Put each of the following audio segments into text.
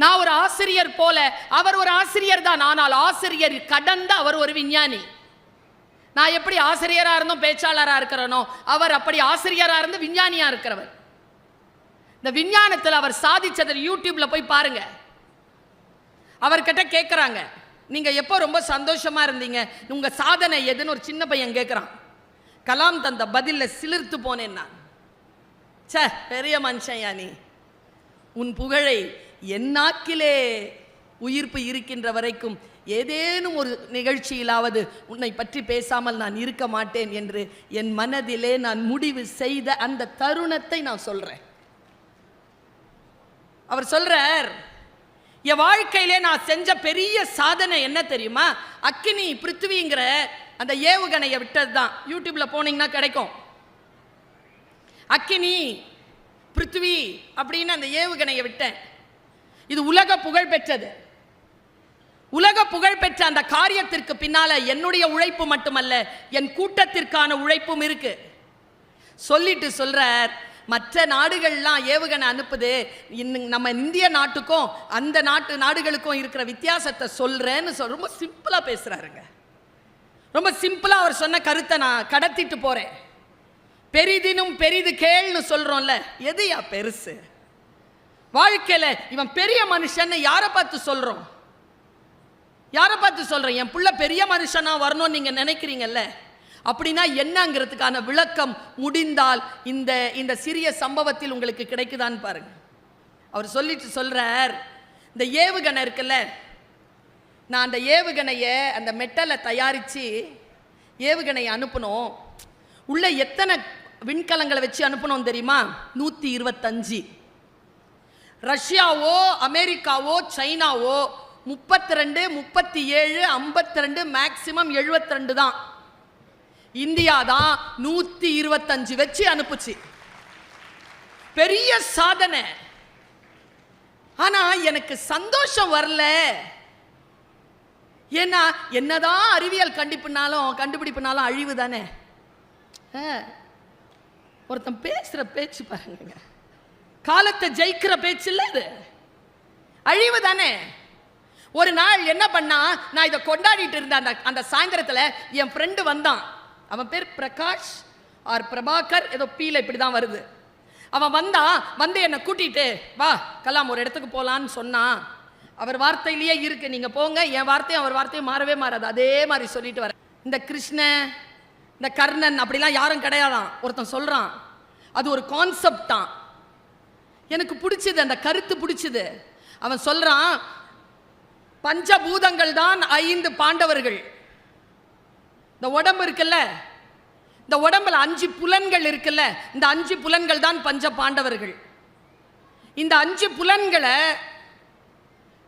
நான் ஒரு ஆசிரியர் போல அவர் ஒரு ஆசிரியர் தான். ஆனால் ஆசிரியர் கடந்த அவர் ஒரு விஞ்ஞானி. நான் எப்படி ஆசிரியராக இருந்தோம் பேச்சாளராக இருக்கிறனோ அவர் அப்படி ஆசிரியராக இருந்து விஞ்ஞானியாக இருக்கிறவர். இந்த விஞ்ஞானத்தில் அவர் சாதிச்சதை யூடியூப்ல போய் பாருங்க. அவர்கிட்ட கேட்குறாங்க நீங்கள் எப்போ ரொம்ப சந்தோஷமாக இருந்தீங்க? உங்கள் சாதனை எதுன்னு ஒரு சின்ன பையன் கேட்குறான் கலாம் தந்த பதிலில் சிலிர்த்து போனேன் நான். ச்சே பெரிய மனுஷன் நீ. உன் புகழை என்னாக்கிலே உயிர்ப்பு இருக்கின்ற வரைக்கும் ஏதேனும் ஒரு நிகழ்ச்சியிலாவது உன்னை பற்றி பேசாமல் நான் இருக்க மாட்டேன் என்று என் மனதிலே நான் முடிவு செய்த அந்த தருணத்தை நான் சொல்றேன். அவர் சொல்றார் என் வாழ்க்கையிலே நான் செஞ்ச பெரிய சாதனை என்ன தெரியுமா? அக்கினி பிருத்திவிங்கிற அந்த ஏவுகணையை விட்டது தான் யூடியூப்ல போனீங்கன்னா கிடைக்கும். அக்கினி பிருத்திவி அப்படின்னு அந்த ஏவுகணையை விட்டேன். இது உலக புகழ் பெற்றது. உலக புகழ் பெற்ற அந்த காரியத்திற்கு பின்னால என்னுடைய உழைப்பு மட்டுமல்ல என் கூட்டத்திற்கான உழைப்பும் இருக்கு. சொல்லிட்டு சொல்றார் மற்ற நாடுகள்லாம் ஏவுகணை அனுப்புது இன்னும் நம்ம இந்திய நாட்டுக்கும் அந்த நாட்டு நாடுகளுக்கும் இருக்கிற வித்தியாசத்தை சொல்றேன்னு சொல் ரொம்ப சிம்பிளாக பேசுறாருங்க. ரொம்ப சிம்பிளாக அவர் சொன்ன கருத்தை நான் கடத்திட்டு போறேன். பெரிதினும் பெரிது கேள்னு சொல்றோம்ல எதுயா பெருசு? வாழ்க்கையில் இவன் பெரிய மனுஷன்னு யாரை பார்த்து சொல்கிறோம் யாரை பார்த்து சொல்கிறேன் என் பிள்ளை பெரிய மனுஷனா வரணும்னு நீங்கள் நினைக்கிறீங்கல்ல? அப்படின்னா என்னங்கிறதுக்கான விளக்கம் முடிந்தால் இந்த இந்த சிறிய சம்பவத்தில் உங்களுக்கு கிடைக்குதான்னு பாருங்க. அவர் சொல்லிட்டு சொல்கிறார் இந்த ஏவுகணை இருக்குல்ல? நான் அந்த ஏவுகணையை அந்த மெட்டலை தயாரித்து ஏவுகணையை அனுப்பணும் உள்ளே எத்தனை விண்கலங்களை வச்சு அனுப்பணும் தெரியுமா? நூற்றி இருபத்தஞ்சு. ரஷ்யாவோ அமெரிக்காவோ சைனாவோ முப்பத்தி ரெண்டு முப்பத்தி ஏழு ஐம்பத்தி ரெண்டு மேக்சிமம் எழுபத்தி ரெண்டு தான். இந்தியா தான் நூற்றி இருபத்தஞ்சு வச்சு அனுப்புச்சு. பெரிய சாதனை. ஆனா எனக்கு சந்தோஷம் வரல. ஏன்னா என்னதான் அறிவியல் கண்டிப்புனாலும் கண்டுபிடிப்புனாலும் அழிவு தானே. ஆ. ஒருத்தன் பேசுற பேச்சு பாருங்க. காலத்தை ஜெயிக்கிற பேச்சு இல்லை இது. அழிவு தானே. ஒரு நாள் என்ன பண்ணா நான் இதை கொண்டாடிட்டு இருந்த அந்த அந்த சாயந்தரத்தில் என் ஃப்ரெண்டு வந்தான். அவன் பேர் பிரகாஷ் ஆர் பிரபாகர் ஏதோ பீல இப்படி தான் வருது. அவன் வந்தான் வந்து என்னை கூட்டிட்டு வா கலாம் ஒரு இடத்துக்கு போகலான்னு சொன்னான் அவர் வார்த்தையிலேயே இருக்கு நீங்கள் போங்க. என் வார்த்தையும் அவர் வார்த்தையும் மாறவே மாறாது. அதே மாதிரி சொல்லிட்டு வரேன் இந்த கிருஷ்ண இந்த கர்ணன் அப்படிலாம் யாரும் கிடையாதான். ஒருத்தன் சொல்கிறான் அது ஒரு கான்செப்ட் தான். எனக்கு பிடிச்சது அந்த கருத்து பிடிச்சது. அவன் சொல்கிறான் பஞ்சபூதங்கள் தான் ஐந்து பாண்டவர்கள். இந்த உடம்பு இருக்குல்ல? இந்த உடம்புல அஞ்சு புலன்கள் இருக்குல்ல? இந்த அஞ்சு புலன்கள் தான் பஞ்ச பாண்டவர்கள். இந்த அஞ்சு புலன்களை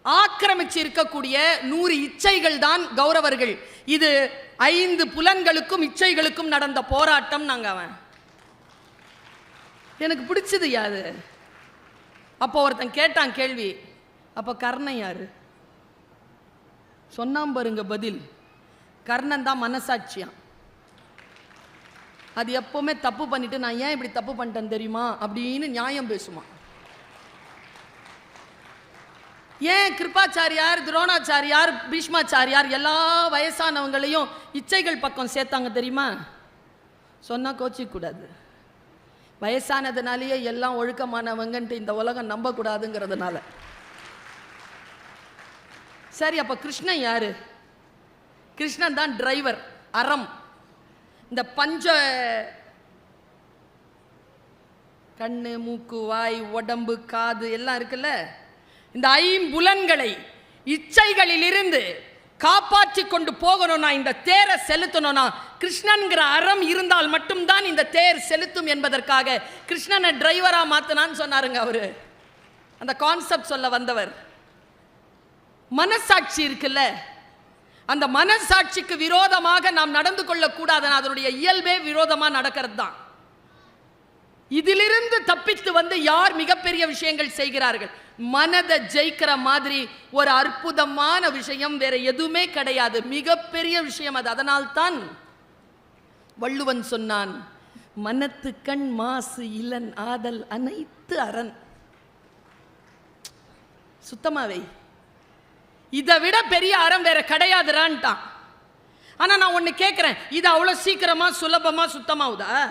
ஆக்கிரமிச்சு இருக்கக்கூடிய நூறு இச்சைகள் தான் கௌரவர்கள். இது ஐந்து புலன்களுக்கும் இச்சைகளுக்கும் நடந்த போராட்டம் நாங்கள் அவன். எனக்கு பிடிச்சது யாது அப்போ ஒருத்தன் கேட்டான் கேள்வி அப்போ கர்ணன் யாரு? சொன்னான் பாருங்க பதில் கர்ணன் தான் மனசாட்சியான் அது எப்பவுமே தப்பு பண்ணிட்டு நான் ஏன் இப்படி தப்பு பண்ணிட்டேன் தெரியுமா? அப்படின்னு நியாயம் பேசுமா? ஏன் கிருபாச்சாரியார் துரோணாச்சாரியார் பீஷ்மாச்சாரியார் எல்லா வயசானவங்களையும் இச்சைகள் பக்கம் சேர்த்தாங்க தெரியுமா? சொன்னால் கோச்சிக்கூடாது வயசானதுனாலேயே எல்லாம் ஒழுக்கமானவங்கன்ட்டு இந்த உலகம் நம்பக்கூடாதுங்கிறதுனால. சரி அப்போ கிருஷ்ணன் யார்? கிருஷ்ணன் தான் டிரைவர் அறம். இந்த பஞ்ச கண்ணு மூக்கு வாய் உடம்பு காது எல்லாம் இருக்குல்ல? இந்த ஐம்புலன்களை இச்சைகளிலிருந்து காப்பாற்றி கொண்டு போகணும்னா இந்த தேரை செலுத்தணும்னா கிருஷ்ணன்கிற அறம் இருந்தால் மட்டும்தான் இந்த தேர் செலுத்தும் என்பதற்காக கிருஷ்ணனை டிரைவராக மாற்றினான்னு சொன்னாருங்க அவர். அந்த கான்செப்ட் சொல்ல வந்தவர். மனசாட்சி இருக்குல்ல? அந்த மனசாட்சிக்கு விரோதமாக நாம் நடந்து கொள்ளக்கூடாது அதனுடைய இயல்பே விரோதமாக நடக்கிறது தான் இதிலிருந்து தப்பித்து வந்து யார் மிகப்பெரிய விஷயங்கள் செய்கிறார்கள்? மனதை ஜெயிக்கிற மாதிரி ஒரு அற்புதமான விஷயம் வேற எதுவுமே கிடையாது. மிகப்பெரிய விஷயம் அது. அதனால்தான் வள்ளுவன் சொன்னான் மனத்து கண் மாசு இளன் ஆதல் அனைத்து அரண். சுத்தமாவே இதை விட பெரிய அறம் வேற கிடையாதுரான்ட்டான். ஆனா நான் ஒன்னு கேட்கிறேன் இது அவ்வளவு சீக்கிரமா சுலபமா சுத்தமாகுதா?